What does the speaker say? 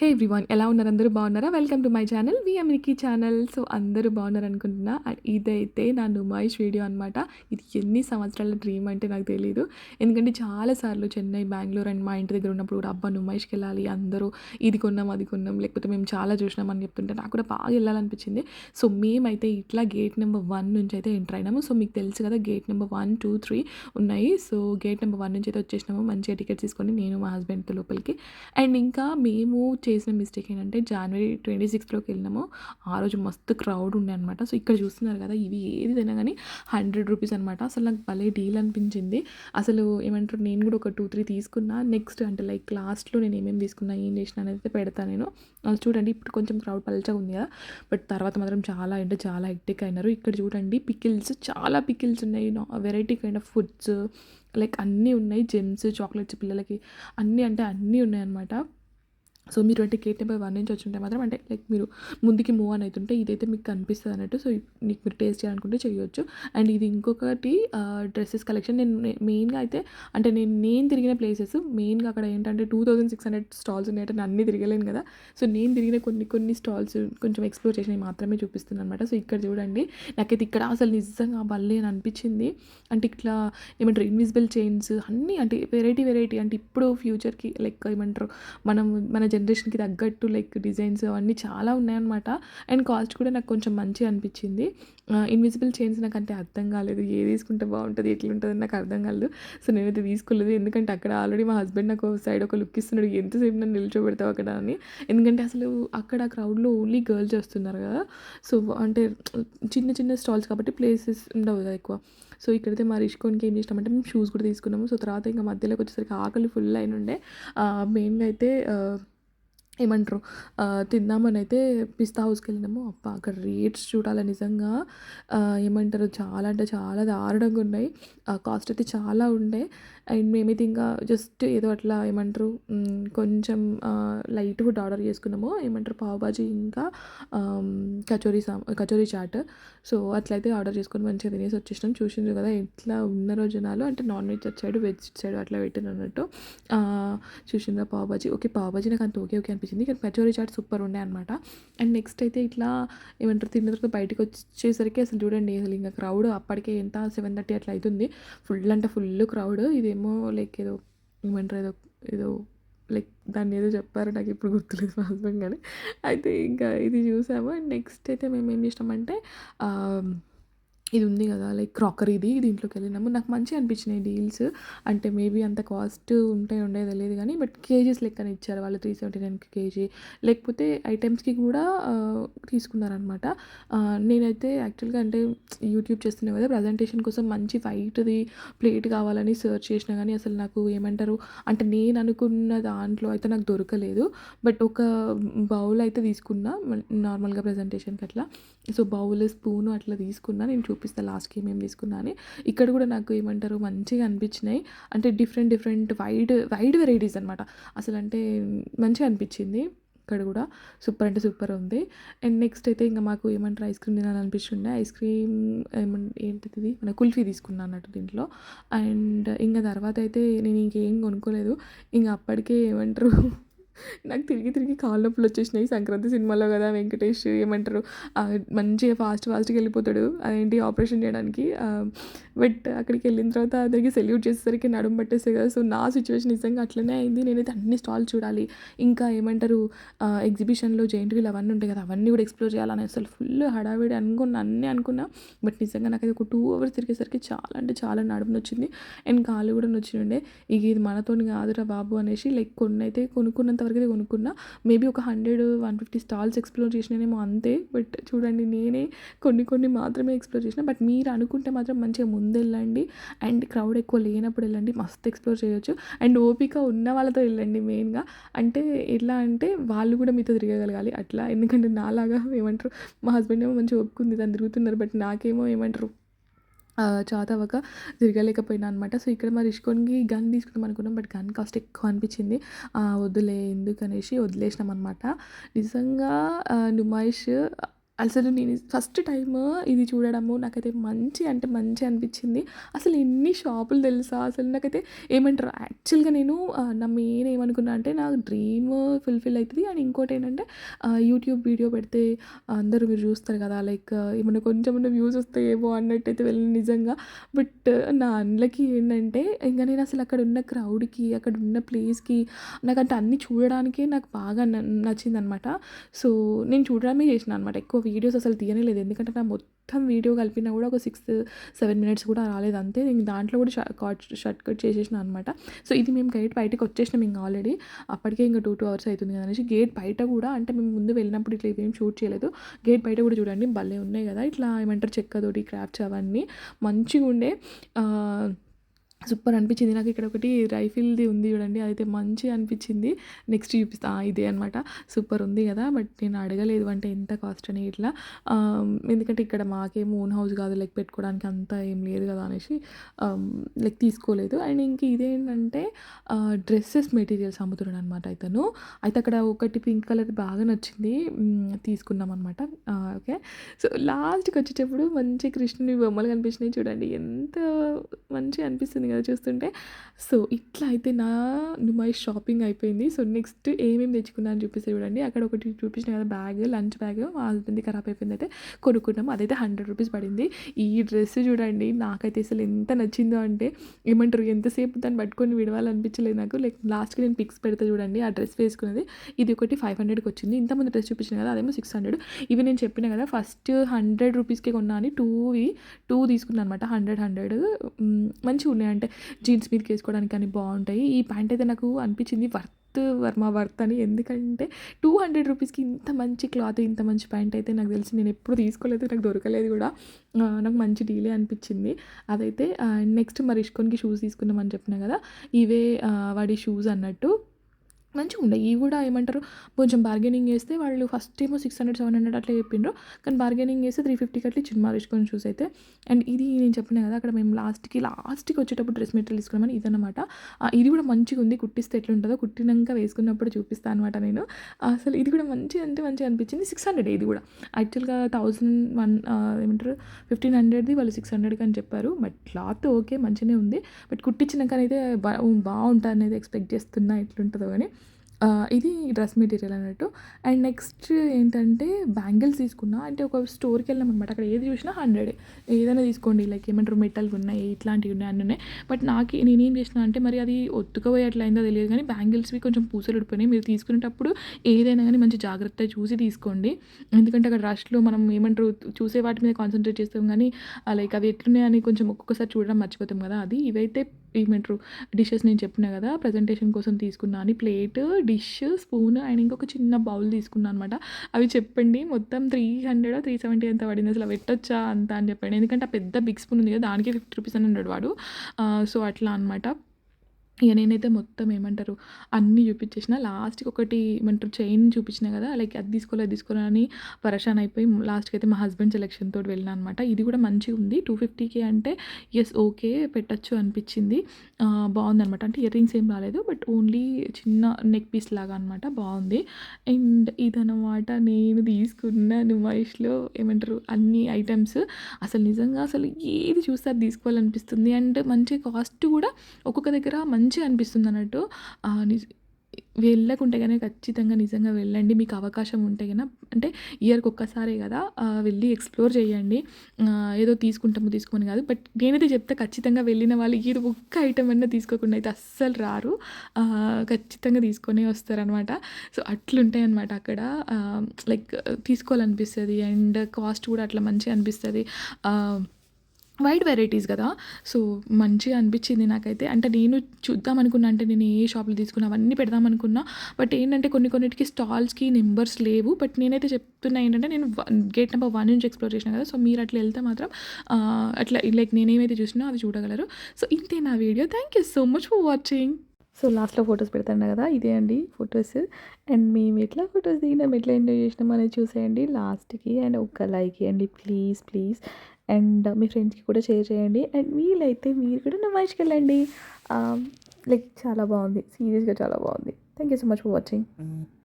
హే everyone ఎలా ఉన్నారు? అందరూ బాగున్నారా? వెల్కమ్ టు మై ఛానల్ విఎంకి ఛానల్ సో అందరూ బాగున్నారు అనుకుంటున్నా అండ్ ఇదైతే నా నుమాయిష్ వీడియో అనమాట ఇది ఎన్ని సంవత్సరాల డ్రీమ్ అంటే నాకు తెలియదు ఎందుకంటే చాలాసార్లు చెన్నై బెంగళూరు అండ్ మా ఇంటి దగ్గర ఉన్నప్పుడు కూడా అబ్బా నుమాయిష్కి వెళ్ళాలి అందరూ ఇది కొన్నాం అది కొన్నాం. లేకపోతే మేము చాలా చూసినాం అని చెప్తుంటే నాకు కూడా బాగా వెళ్ళాలనిపించింది. సో మేమైతే ఇట్లా గేట్ నెంబర్ వన్ నుంచి అయితే ఎంటర్ అయినాము. సో మీకు తెలుసు కదా gate number one two three ఉన్నాయి. సో గేట్ నెంబర్ వన్ నుంచి అయితే వచ్చేసినాము. మంచిగా టికెట్స్ తీసుకొని నేను మా హస్బెండ్తో లోపలికి. అండ్ ఇంకా మేము చేసిన మిస్టేక్ ఏంటంటే జనవరి ట్వంటీ సిక్స్త్లోకి వెళ్ళినాము. ఆ రోజు మస్తు క్రౌడ్ ఉండే అనమాట సో ఇక్కడ చూస్తున్నారు కదా ఇవి ఏది తినా కానీ హండ్రెడ్ రూపీస్ అనమాట అసలు నాకు భలే డీల్ అనిపించింది. అసలు ఏమంటారు నేను కూడా ఒక టూ త్రీ తీసుకున్నా. నెక్స్ట్ అంటే లైక్ లాస్ట్లో నేను ఏమేమి తీసుకున్నా ఏం చేసిన అనేది పెడతాను నేను. అది చూడండి ఇప్పుడు కొంచెం క్రౌడ్ పల్చగా ఉంది కదా. బట్ తర్వాత మాత్రం చాలా అంటే చాలా హెక్టిక్ అయినారు. ఇక్కడ చూడండి పికిల్స్ చాలా పికిల్స్ ఉన్నాయి. Variety kind of foods like అన్నీ ఉన్నాయి. జెమ్స్ చాక్లెట్స్ పిల్లలకి అన్నీ అంటే అన్నీ ఉన్నాయి అనమాట సో మీరు అంటే గేట్ నెంబర్ వన్ నుంచి వచ్చుంటే మాత్రం అంటే లైక్ మీరు ముందుకి మూవ్ అని అవుతుంటే ఇదైతే మీకు కనిపిస్తుంది అన్నట్టు. సో మీకు మీరు టేస్ట్ చేయాలనుకుంటే చేయొచ్చు. అండ్ ఇది ఇంకొకటి డ్రెస్సెస్ కలెక్షన్. నేను మెయిన్గా అయితే అంటే నేను నేను తిరిగిన ప్లేసెస్ మెయిన్గా అక్కడ ఏంటంటే two thousand six hundred stalls ఉన్నాయి అంటే అన్నీ తిరగలేను కదా. సో నేను తిరిగిన కొన్ని కొన్ని స్టాల్స్ కొంచెం ఎక్స్ప్లోర్ చేసినవి మాత్రమే చూపిస్తుంది అనమాట సో ఇక్కడ చూడండి నాకైతే ఇక్కడ అసలు నిజంగా భలే అని అనిపించింది. అంటే ఇట్లా ఏమంటారు ఇన్విజిబుల్ చైన్స్ అన్నీ అంటే వెరైటీ వెరైటీ అంటే ఇప్పుడు ఫ్యూచర్కి లైక్ ఏమంటారు మనం మన జనరేషన్కి తగ్గట్టు లైక్ డిజైన్స్ అవన్నీ చాలా ఉన్నాయన్నమాట. అండ్ కాస్ట్ కూడా నాకు కొంచెం మంచిగా అనిపించింది. ఇన్విజిబుల్ చైన్స్ నాకు అంటే అర్థం కాలేదు. ఏ తీసుకుంటే బాగుంటుంది ఎట్లుంటుంది నాకు అర్థం కాలేదు. సో నేనైతే తీసుకోలేదు. ఎందుకంటే అక్కడ ఆల్రెడీ మా హస్బెండ్ నాకు సైడ్ ఒక లుక్ ఇస్తున్నాడు. ఎంతసేపు నన్ను నిల్చోబెడతావు అక్కడ? అని. ఎందుకంటే అసలు అక్కడ క్రౌడ్లో ఓన్లీ గర్ల్స్ వస్తున్నారు కదా. సో అంటే చిన్న చిన్న స్టాల్స్ కాబట్టి ప్లేసెస్ ఉండవు కదా ఎక్కువ. సో ఇక్కడైతే మా రిష్కోన్కి ఏం చేసినామంటే మేము షూస్ కూడా తీసుకున్నాము. సో తర్వాత ఇంకా మధ్యలోకి వచ్చేసరికి ఆకలి ఫుల్ అయిన ఉండే మెయిన్గా అయితే ఏమంటారు? తిందామని అయితే పిస్తా హౌస్కి వెళ్ళినాము. అప్ప అక్కడ రేట్స్ చూడాలి నిజంగా. ఏమంటారు? చాలా అంటే చాలా దారుణంగా ఉన్నాయి. కాస్ట్ అయితే చాలా ఉండే. అండ్ మేమైతే ఇంకా జస్ట్ ఏదో అట్లా ఏమంటారు? కొంచెం లైట్ ఫుడ్ ఆర్డర్ చేసుకున్నాము. ఏమంటారు? పావుబాజీ ఇంకా కచోరీ సా కచోరీ చాట్. సో అట్లయితే ఆర్డర్ చేసుకొని మంచిగా తినేసి వచ్చేసినాం. చూసిండ్రు కదా ఎట్లా ఉన్న జనాలు. అంటే non veg side veg side అట్లా పెట్టిన అన్నట్టు. చూసిండ్రా పావుబాజీ ఓకే పావుబాజీ నాకు అంత ఓకే ఓకే అనిపించింది కానీ కచోరీ చాట్ సూపర్ ఉండే అనమాట అండ్ నెక్స్ట్ అయితే ఇట్లా ఏమంటారు తిన్న తర్వాత బయటకు వచ్చేసరికి అసలు చూడండి అసలు ఇంకా క్రౌడ్ అప్పటికే ఎంత సెవెన్ థర్టీ అట్లా అవుతుంది ఫుల్ అంటే ఫుల్ క్రౌడ్. ఇదేమో లైక్ ఏదో ఏమంటారు ఏదో ఏదో లైక్ దాన్ని ఏదో చెప్పారు నాకు ఇప్పుడు గుర్తులేదు మా హస్బెండ్ కానీ అయితే ఇంకా ఇది చూసాము. అండ్ నెక్స్ట్ అయితే మేము ఏం చేసినామంటే ఇది ఉంది కదా లైక్ క్రాకరీది దీంట్లోకి వెళ్ళినాము నాకు మంచిగా అనిపించినాయి డీల్స్. అంటే మేబీ అంత కాస్ట్ ఉంటాయి ఉండేది తెలియదు కానీ బట్ కేజీస్ లెక్కన ఇచ్చారు వాళ్ళు త్రీ సెవెంటీ నైన్కి కేజీ. లేకపోతే ఐటమ్స్కి కూడా తీసుకున్నారనమాట నేనైతే యాక్చువల్గా అంటే యూట్యూబ్ చేస్తున్నా కదా ప్రజెంటేషన్ కోసం మంచి వైట్ది ప్లేట్ కావాలని సెర్చ్ చేసినా కానీ అసలు నాకు ఏమంటారు అంటే నేను అనుకున్న దాంట్లో అయితే నాకు దొరకలేదు. బట్ ఒక బౌల్ అయితే తీసుకున్నా నార్మల్గా ప్రజెంటేషన్కి అట్లా సో బౌల్ స్పూను అట్లా తీసుకున్నా నేను చూపిస్తాను లాస్ట్కి ఏమేమి తీసుకున్నా అని ఇక్కడ కూడా నాకు ఏమంటారు మంచిగా అనిపించినాయి. అంటే different different wide wide varieties అనమాట అసలు అంటే మంచిగా అనిపించింది ఇక్కడ కూడా. సూపర్ అంటే సూపర్ ఉంది. అండ్ నెక్స్ట్ అయితే ఇంకా మాకు ఏమంటారు ఐస్ క్రీమ్ తినాలనిపిస్తుండే ఐస్ క్రీమ్ ఏమంటే ఏంటిది? మన కుల్ఫీ తీసుకున్నా అన్నట్టు దీంట్లో. అండ్ ఇంకా తర్వాత అయితే నేను ఇంకేం కొనుక్కోలేదు. ఇంకా అప్పటికే ఏమంటారు నాకు తిరిగి తిరిగి కాళ్ళ నొప్పులు వచ్చేసినాయి. సంక్రాంతి సినిమాలో కదా వెంకటేష్ ఏమంటారు? మంచిగా ఫాస్ట్ ఫాస్ట్గా వెళ్ళిపోతాడు. అదేంటి? ఆపరేషన్ చేయడానికి బట్ అక్కడికి వెళ్ళిన తర్వాత అతనికి సెల్యూట్ చేసేసరికి నడుము పట్టేస్తే కదా. సో నా సిచ్యువేషన్ నిజంగా అట్లనే అయింది. నేనైతే అన్ని స్టాల్ చూడాలి. ఇంకా ఏమంటారు? ఎగ్జిబిషన్లో జైంట్ వీల్ అవన్నీ ఉంటాయి కదా అవన్నీ కూడా ఎక్స్ప్లోర్ చేయాలని అసలు ఫుల్ హడావిడి అనుకున్నా అన్నీ అనుకున్నా. బట్ నిజంగా నాకైతే ఒక టూ అవర్స్ తిరిగేసరికి చాలా అంటే చాలా నడుము నొచ్చింది. అండ్ కాలు కూడా నొచ్చిండే ఇక ఇది మనతోని కాదురా బాబు అనేసి లైక్ కొన్ని అయితే కొనుక్కున్నంత వరకు కొనుక్కున్నా. మేబీ ఒక hundred one fifty stalls explore చేసినానేమో అంతే. బట్ చూడండి నేనే కొన్ని కొన్ని మాత్రమే ఎక్స్ప్లోర్ చేసిన. బట్ మీరు అనుకుంటే మాత్రం మంచిగా ముందు వెళ్ళండి అండ్ క్రౌడ్ ఎక్కువ లేనప్పుడు వెళ్ళండి. మస్తు ఎక్స్ప్లోర్ చేయొచ్చు. అండ్ ఓపిక ఉన్న వాళ్ళతో వెళ్ళండి మెయిన్గా అంటే ఎట్లా అంటే వాళ్ళు కూడా మీతో తిరగగలగాలి. అట్లా. ఎందుకంటే నాలాగా ఏమంటారు మా హస్బెండ్ ఏమో మంచిగా ఒప్పుకుంది. దాన్ని తిరుగుతున్నారు. బట్ నాకేమో ఏమంటారు చాతవక తిరగలేకపోయినా అనమాట సో ఇక్కడ మరి ఇష్కోన్కి గన్ తీసుకుందాం అనుకున్నాం. బట్ గన్ కాస్ట్ ఎక్కువ అనిపించింది. వద్దులే ఎందుకు అనేసి వదిలేసినాం అనమాట నిజంగా నుమాయిష్ అసలు నేను ఫస్ట్ టైం ఇది చూడడము నాకైతే మంచి అంటే మంచి అనిపించింది. అసలు ఎన్ని షాపులు తెలుసా? అసలు నాకైతే ఏమంటారు? యాక్చువల్గా నేను నా మెయిన్ ఏమనుకున్నా అంటే నా డ్రీమ్ ఫుల్ఫిల్ అవుతుంది. అండ్ ఇంకోటి ఏంటంటే యూట్యూబ్ వీడియో పెడితే అందరూ మీరు చూస్తారు కదా లైక్ ఏమైనా కొంచెం వ్యూస్ వస్తాయేమో అన్నట్టయితే వెళ్ళిన నిజంగా. బట్ నా అందులోకి ఏంటంటే ఇంకా నేను అసలు అక్కడ ఉన్న క్రౌడ్కి అక్కడ ఉన్న ప్లేస్కి నాకంటే అన్నీ చూడడానికే నాకు బాగా నచ్చింది అనమాట సో నేను చూడడమే చేసిన అనమాట. ఎక్కువ వీడియోస్ అసలు తీయనే లేదు ఎందుకంటే నా మొత్తం వీడియో కలిపినా కూడా ఒక సిక్స్ సెవెన్ మినిట్స్ కూడా రాలేదు. అంతే నేను దాంట్లో కూడా షార్ట్ షర్ట్ కట్ చేసేసిన అనమాట సో ఇది మేము గేట్ బయటకు వచ్చేసినాం ఇంకా ఆల్రెడీ అప్పటికే ఇంకా టూ టూ అవర్స్ అవుతుంది కదా అనేసి గేట్ బయట కూడా అంటే మేము ముందు వెళ్ళినప్పుడు ఇట్లా ఏం షూట్ చేయలేదు. గేట్ బయట కూడా చూడండి భలే ఉన్నాయి కదా. ఇట్లా ఏమంటారు చెక్కతోటి క్రాఫ్ట్స్ అవన్నీ మంచిగా ఉండే సూపర్ అనిపించింది. నాకు ఇక్కడ ఒకటి రైఫిల్ది ఉంది చూడండి. అదైతే మంచిగా అనిపించింది. నెక్స్ట్ చూపిస్తా. ఇదే అనమాట సూపర్ ఉంది కదా బట్ నేను అడగలేదు అంటే ఎంత కాస్ట్ అని ఇట్లా. ఎందుకంటే ఇక్కడ మాకేం ఓన్ హౌస్ కాదు లైక్ పెట్టుకోవడానికి అంత ఏం లేదు కదా అనేసి లైక్ తీసుకోలేదు. అండ్ ఇంక ఇదేంటంటే డ్రెస్సెస్ మెటీరియల్స్ అమ్ముతున్నాడు అనమాట ఇతను అయితే అక్కడ ఒకటి పింక్ కలర్ బాగా నచ్చింది. తీసుకున్నాం అనమాట ఓకే. సో లాస్ట్కి వచ్చేటప్పుడు మంచి కృష్ణుని బొమ్మలు కనిపించినాయి చూడండి. ఎంత మంచిగా అనిపిస్తుంది. కదా చూస్తుంటే. సో ఇట్లా అయితే నా నుమాయి షాపింగ్ అయిపోయింది. సో నెక్స్ట్ ఏమేమి తెచ్చుకున్నాను చూపిస్తే చూడండి. అక్కడ ఒకటి చూపించిన కదా బ్యాగ్ లంచ్ బ్యాగ్ మా ఖరాబ్ అయిపోయింది అయితే కొనుక్కున్నాం అదైతే హండ్రెడ్ రూపీస్ పడింది. ఈ డ్రెస్ చూడండి నాకైతే అసలు ఎంత నచ్చిందో అంటే ఏమంటారు ఎంతసేపు దాన్ని పట్టుకొని విడవాలనిపించలేదు నాకు. లైక్ లాస్ట్కి నేను పిక్స్ పెడితే చూడండి ఆ డ్రెస్ వేసుకున్నది. ఇది ఒకటి ఫైవ్ హండ్రెడ్కి వచ్చింది. ఇంతమంది డ్రెస్ చూపించిన కదా అదేమో సిక్స్ హండ్రెడ్. ఇవి నేను చెప్పిన కదా ఫస్ట్ హండ్రెడ్ రూపీస్కే కొన్నా అని టూవి టూ తీసుకున్నాను అనమాట. Hundred hundred. మంచిగా ఉన్నాయండి అంటే జీన్స్ మీదకి వేసుకోవడానికి కానీ బాగుంటాయి. ఈ ప్యాంట్ అయితే నాకు అనిపించింది వర్త్ వర్మ వర్త్ అని. ఎందుకంటే టూ హండ్రెడ్ రూపీస్కి ఇంత మంచి క్లాత్ ఇంత మంచి ప్యాంట్ అయితే నాకు తెలిసి నేను ఎప్పుడు తీసుకోలేదు నాకు దొరకలేదు కూడా. నాకు మంచి డీలే అనిపించింది. అదైతే నెక్స్ట్ మరి ఇష్కొన్కి షూస్ తీసుకున్నామని చెప్పిన కదా ఇవే వాడి షూస్ అన్నట్టు. మంచిగా ఉండే. ఇవి కూడా ఏమంటారు? కొంచెం బార్గెనింగ్ చేస్తే వాళ్ళు ఫస్ట్ ఏమో సిక్స్ హండ్రెడ్ సెవెన్ హండ్రెడ్ అట్లా చెప్పిండ్రు. కానీ బార్గెనింగ్ చేస్తే త్రీ ఫిఫ్టీకి అట్లా చిన్న మారేసుకొని చూస్ అయితే. అండ్ ఇది నేను చెప్పిన కదా అక్కడ మేము లాస్ట్కి లాస్ట్కి వచ్చేటప్పుడు డ్రెస్ మెటీరియల్ తీసుకున్నామని ఇదన్నమాట. ఇది కూడా మంచిగా ఉంది. కుట్టిస్తే ఎట్లుంటుందో కుట్టినాక వేసుకున్నప్పుడు చూపిస్తాను అనమాట నేను. అసలు ఇది కూడా మంచిగా అంటే మంచిగా అనిపించింది. సిక్స్ హండ్రెడ్ ఇది కూడా. యాక్చువల్గా థౌజండ్ వన్ ఏమంటారు? ఫిఫ్టీన్ హండ్రెడ్ది వాళ్ళు సిక్స్ హండ్రెడ్కి అని చెప్పారు. బట్ క్లాత్ ఓకే మంచిగానే ఉంది. బట్ కుట్టించినాకనైతే బా బాగుంటుంది అనేది ఎక్స్పెక్ట్ చేస్తున్నా ఎట్లుంటుందో కానీ ఇది డ్రెస్ మెటీరియల్ అన్నట్టు. అండ్ నెక్స్ట్ ఏంటంటే బ్యాంగిల్స్ తీసుకున్నా అంటే ఒక స్టోర్కి వెళ్ళాం అనమాట అక్కడ ఏది చూసినా హండ్రెడ్. ఏదైనా తీసుకోండి లైక్ ఏమంటారు మెటల్ ఉన్నాయి ఇట్లాంటివి ఉన్నాయి అన్నీ ఉన్నాయి. బట్ నాకు నేనేం చేసిన అంటే మరి అది ఒత్తుకపోయి అట్లా అయిందో తెలియదు కానీ బ్యాంగిల్స్వి కొంచెం పూసలు ఉడిపోయినాయి. మీరు తీసుకునేటప్పుడు ఏదైనా కానీ మంచి జాగ్రత్త చూసి తీసుకోండి. ఎందుకంటే అక్కడ రష్లో మనం ఏమంటారు చూసే వాటి మీద కాన్సన్ట్రేట్ చేస్తాం కానీ లైక్ అవి ఎట్లున్నాయని కొంచెం ఒక్కొక్కసారి చూడడం మర్చిపోతాం కదా. అది ఇవైతే ఏమంటారు డిషెస్ నేను చెప్పిన కదా ప్రజెంటేషన్ కోసం తీసుకున్నా అని ప్లేట్ డిష్ స్పూన్ అండ్ ఇంకొక చిన్న బౌల్ తీసుకున్నాను అనమాట అవి చెప్పండి మొత్తం త్రీ హండ్రెడ్ త్రీ సెవెంటీ ఎంత పడింది అసలు పెట్టొచ్చా అంత అని చెప్పండి. ఎందుకంటే ఆ పెద్ద బిగ్ స్పూన్ ఉంది కదా దానికి ఫిఫ్టీ రూపీస్ అని ఉన్నాడు వాడు. సో అట్లా అనమాట ఇక నేనైతే మొత్తం ఏమంటారు అన్నీ చూపించేసిన. లాస్ట్కి ఒకటి ఏమంటారు చైన్ చూపించిన కదా లైక్ అది తీసుకోలేదు తీసుకోవాలని పరేషాన్ అయిపోయి లాస్ట్కి అయితే మా హస్బెండ్ సెలెక్షన్ తోటి వెళ్ళిన అనమాట ఇది కూడా మంచిగా ఉంది. టూ ఫిఫ్టీకే అంటే ఎస్ ఓకే పెట్టచ్చు అనిపించింది. బాగుందనమాట అంటే ఇయర్ రింగ్స్ ఏం రాలేదు బట్ ఓన్లీ చిన్న నెక్ పీస్ లాగా అనమాట బాగుంది. అండ్ ఇదనమాట నేను తీసుకున్న నుమాయిష్లో ఏమంటారు అన్ని ఐటమ్స్. అసలు నిజంగా అసలు ఏది చూస్తే అది తీసుకోవాలనిపిస్తుంది. అండ్ మంచి కాస్ట్ కూడా ఒక్కొక్క దగ్గర మంచి మంచిగా అనిపిస్తుంది అన్నట్టు వెళ్ళకుంటే కనుక ఖచ్చితంగా నిజంగా వెళ్ళండి. మీకు అవకాశం ఉంటే కనుక అంటే ఇయర్కి ఒక్కసారే కదా వెళ్ళి ఎక్స్ప్లోర్ చేయండి. ఏదో తీసుకుంటాము తీసుకొని కాదు. బట్ నేనైతే చెప్తే ఖచ్చితంగా వెళ్ళిన వాళ్ళు ఇది ఒక్క ఐటమ్ అన్నా తీసుకోకుండా అయితే అస్సలు రారు. ఖచ్చితంగా తీసుకొని వస్తారనమాట సో అట్లుంటాయి అనమాట అక్కడ లైక్ తీసుకోవాలనిపిస్తుంది. అండ్ కాస్ట్ కూడా అట్లా మంచిగా అనిపిస్తుంది. వైడ్ వెరైటీస్ కదా. సో మంచిగా అనిపించింది నాకైతే. అంటే నేను చూద్దాం అనుకున్నా అంటే నేను ఏ షాప్లో తీసుకున్నా అవన్నీ పెడదాం అనుకున్నా బట్ ఏంటంటే కొన్ని కొన్నిటికి స్టాల్స్కి నెంబర్స్ లేవు. బట్ నేనైతే చెప్తున్నా ఏంటంటే నేను గేట్ నెంబర్ వన్ నుంచి ఎక్స్ప్లోర్ చేసిన కదా. సో మీరు అట్లా వెళ్తే మాత్రం అట్లా లైక్ నేనేమైతే చూసినా అది చూడగలరు. సో ఇంతే నా video. Thank you so much for watching. So లాస్ట్లో ఫొటోస్ పెడతాను కదా. ఇదే అండి ఫొటోస్. అండ్ మేము ఎట్లా ఫొటోస్ దిగినాం ఎట్లా ఎంజాయ్ చేసినాం అనేది చూసేయండి. లాస్ట్కి అండ్ ఒక లైక్ ఇవ్వండి. Please please. అండ్ మీ ఫ్రెండ్స్కి కూడా షేర్ చేయండి. అండ్ వీలైతే మీరు కూడా నా వెళ్ళండి. లైక్ చాలా బాగుంది. సీరియస్గా చాలా బాగుంది. Thank you so much for watching.